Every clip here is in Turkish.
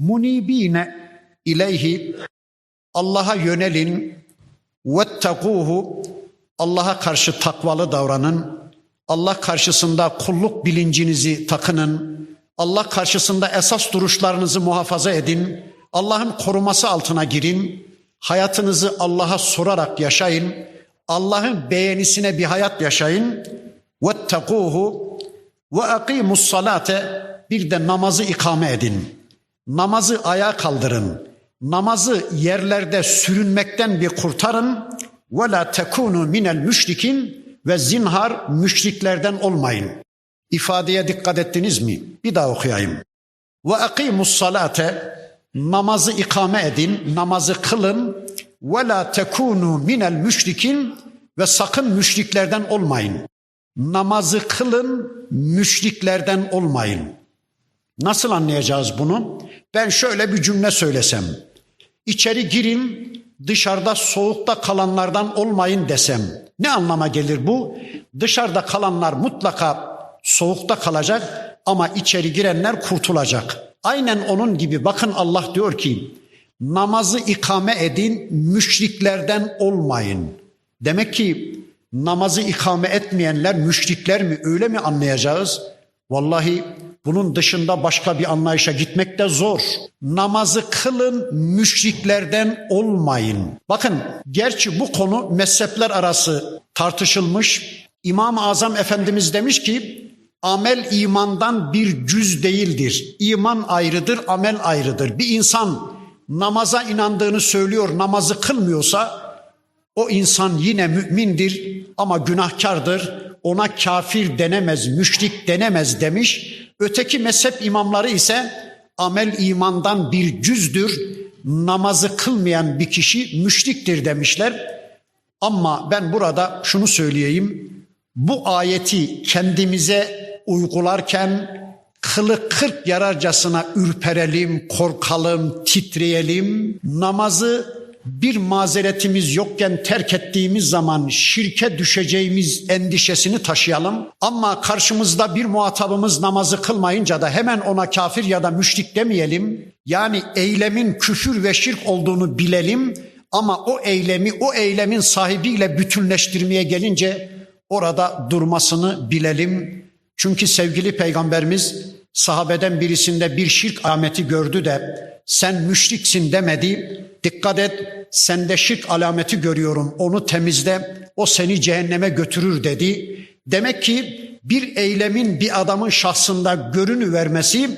munibine ileyhi Allah'a yönelin vettekuhu Allah'a karşı takvalı davranın. Allah karşısında kulluk bilincinizi takının. Allah karşısında esas duruşlarınızı muhafaza edin. Allah'ın koruması altına girin. Hayatınızı Allah'a sorarak yaşayın. Allah'ın beğenisine bir hayat yaşayın. Vettekuhu ve akimus salate bir de namazı ikame edin. Namazı ayağa kaldırın. Namazı yerlerde sürünmekten bir kurtarın. Ve la tekunu minel müşrikin ve zinhar müşriklerden olmayın. İfadeye dikkat ettiniz mi? Bir daha okuyayım. Ve akimus salate namazı ikame edin, namazı kılın. Ve la tekunu minel müşrikin ve sakın müşriklerden olmayın. Namazı kılın, müşriklerden olmayın. Nasıl anlayacağız bunu? Ben şöyle bir cümle söylesem. İçeri girin, dışarıda soğukta kalanlardan olmayın desem. Ne anlama gelir bu? Dışarıda kalanlar mutlaka soğukta kalacak ama içeri girenler kurtulacak. Aynen onun gibi bakın Allah diyor ki namazı ikame edin müşriklerden olmayın. Demek ki namazı ikame etmeyenler müşrikler mi öyle mi anlayacağız? Vallahi bunun dışında başka bir anlayışa gitmek de zor. Namazı kılın, müşriklerden olmayın. Bakın, gerçi bu konu mezhepler arası tartışılmış. İmam-ı Azam Efendimiz demiş ki, amel imandan bir cüz değildir. İman ayrıdır, amel ayrıdır. Bir insan namaza inandığını söylüyor, namazı kılmıyorsa, o insan yine mümindir ama günahkardır. Ona kafir denemez, müşrik denemez demiş. Öteki mezhep imamları ise amel imandan bir cüzdür. Namazı kılmayan bir kişi müşriktir demişler. Ama ben burada şunu söyleyeyim. Bu ayeti kendimize uygularken kılı kırk yararcasına ürperelim, korkalım, titreyelim. Namazı bir mazeretimiz yokken terk ettiğimiz zaman şirke düşeceğimiz endişesini taşıyalım. Ama karşımızda bir muhatabımız namazı kılmayınca da hemen ona kafir ya da müşrik demeyelim. Yani eylemin küfür ve şirk olduğunu bilelim ama o eylemi o eylemin sahibiyle bütünleştirmeye gelince orada durmasını bilelim. Çünkü sevgili peygamberimiz sahabeden birisinde bir şirk alameti gördü de sen müşriksin demedi. Dikkat et sende şirk alameti görüyorum onu temizle o seni cehenneme götürür dedi. Demek ki bir eylemin bir adamın şahsında görünü vermesi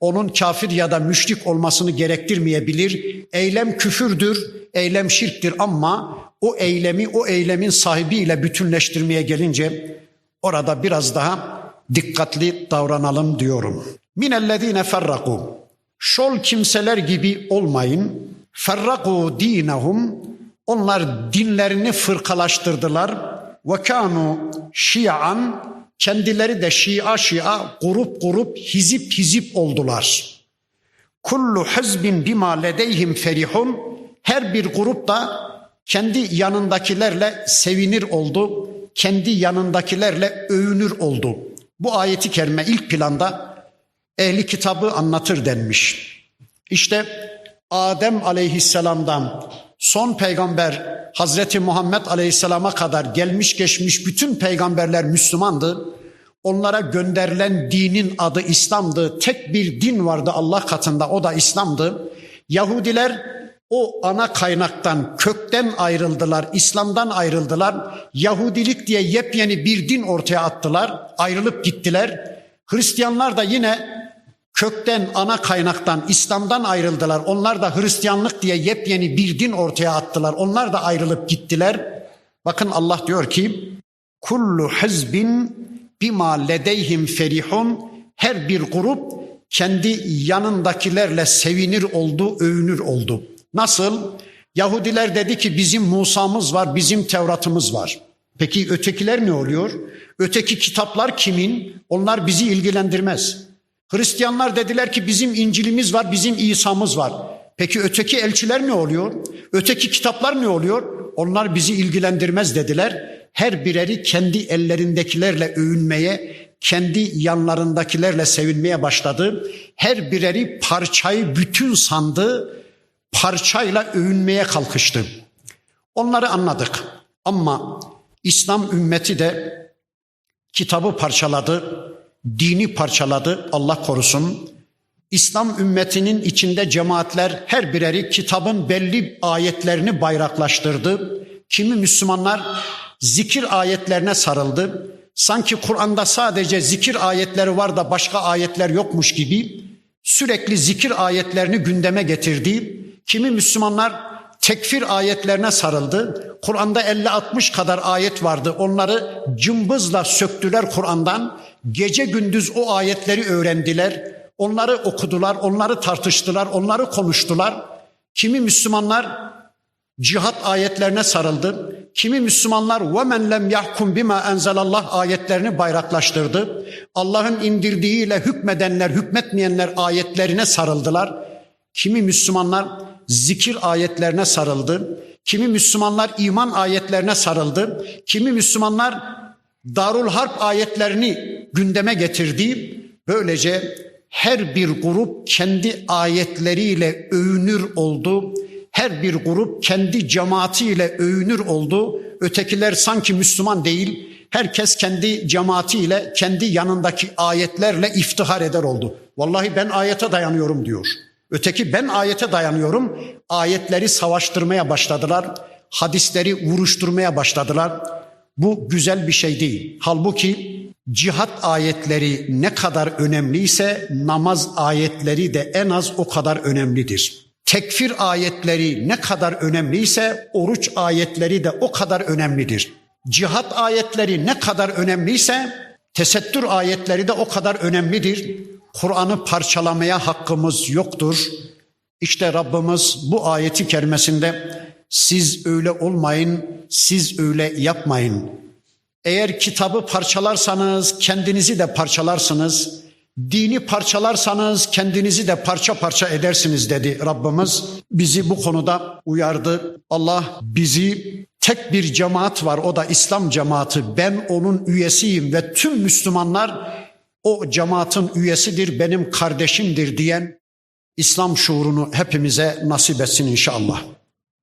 onun kafir ya da müşrik olmasını gerektirmeyebilir. Eylem küfürdür, eylem şirktir ama o eylemi o eylemin sahibiyle bütünleştirmeye gelince orada biraz daha dikkatli davranalım diyorum. Minellezine ferraku. Şol kimseler gibi olmayın. Ferraku dinahum. Onlar dinlerini fırkalaştırdılar. Ve kanu şia'an. Kendileri de şia şia, grup grup, hizip hizip oldular. Kullu hizbin bima ledeyhim ferihun. Her bir grup da kendi yanındakilerle sevinir oldu. Kendi yanındakilerle övünür oldu. Bu ayeti kerime ilk planda ehli kitabı anlatır denmiş. İşte Adem aleyhisselamdan son peygamber Hazreti Muhammed aleyhisselama kadar gelmiş geçmiş bütün peygamberler Müslümandı. Onlara gönderilen dinin adı İslam'dı. Tek bir din vardı Allah katında o da İslam'dı. Yahudiler o ana kaynaktan kökten ayrıldılar, İslam'dan ayrıldılar. Yahudilik diye yepyeni bir din ortaya attılar, ayrılıp gittiler. Hristiyanlar da yine kökten ana kaynaktan İslam'dan ayrıldılar. Onlar da Hristiyanlık diye yepyeni bir din ortaya attılar. Onlar da ayrılıp gittiler. Bakın Allah diyor ki kullu hizbin bima ledeyhim ferihun her bir grup kendi yanındakilerle sevinir oldu, övünür oldu. Nasıl? Yahudiler dedi ki bizim Musa'mız var, bizim Tevrat'ımız var. Peki ötekiler ne oluyor? Öteki kitaplar kimin? Onlar bizi ilgilendirmez. Hristiyanlar dediler ki bizim İncil'imiz var, bizim İsa'mız var. Peki öteki elçiler ne oluyor? Öteki kitaplar ne oluyor? Onlar bizi ilgilendirmez dediler. Her bireri kendi ellerindekilerle övünmeye, kendi yanlarındakilerle sevinmeye başladı. Her bireri parçayı bütün sandı, parçayla övünmeye kalkıştı. Onları anladık. Ama İslam ümmeti de kitabı parçaladı, dini parçaladı Allah korusun. İslam ümmetinin içinde cemaatler her bireri kitabın belli ayetlerini bayraklaştırdı. Kimi Müslümanlar zikir ayetlerine sarıldı. Sanki Kur'an'da sadece zikir ayetleri var da başka ayetler yokmuş gibi sürekli zikir ayetlerini gündeme getirdi. Kimi Müslümanlar tekfir ayetlerine sarıldı. Kur'an'da 50-60 kadar ayet vardı. Onları cımbızla söktüler Kur'an'dan. Gece gündüz o ayetleri öğrendiler. Onları okudular, onları tartıştılar, onları konuştular. Kimi Müslümanlar cihat ayetlerine sarıldı. Kimi Müslümanlar ve men lem yahkum bima enzelallah ayetlerini bayraklaştırdı. Allah'ın indirdiğiyle hükmedenler, hükmetmeyenler ayetlerine sarıldılar. Kimi Müslümanlar zikir ayetlerine sarıldı. Kimi Müslümanlar iman ayetlerine sarıldı. Kimi Müslümanlar Darul Harp ayetlerini gündeme getirdi. Böylece her bir grup kendi ayetleriyle övünür oldu. Her bir grup kendi cemaatiyle övünür oldu. Ötekiler sanki Müslüman değil. Herkes kendi cemaatiyle, kendi yanındaki ayetlerle iftihar eder oldu. Vallahi ben ayete dayanıyorum diyor. Öteki ben ayete dayanıyorum. Ayetleri savaştırmaya başladılar. Hadisleri vuruşturmaya başladılar. Bu güzel bir şey değil. Halbuki cihat ayetleri ne kadar önemliyse namaz ayetleri de en az o kadar önemlidir. Tekfir ayetleri ne kadar önemliyse oruç ayetleri de o kadar önemlidir. Cihat ayetleri ne kadar önemliyse tesettür ayetleri de o kadar önemlidir. Kur'an'ı parçalamaya hakkımız yoktur. İşte Rabbimiz bu ayeti kerimesinde siz öyle olmayın, siz öyle yapmayın. Eğer kitabı parçalarsanız kendinizi de parçalarsınız. Dini parçalarsanız kendinizi de parça parça edersiniz dedi Rabbimiz. Bizi bu konuda uyardı. Allah bizi tek bir cemaat var o da İslam cemaati. Ben onun üyesiyim ve tüm Müslümanlar o cemaatin üyesidir, benim kardeşimdir diyen İslam şuurunu hepimize nasip etsin inşallah.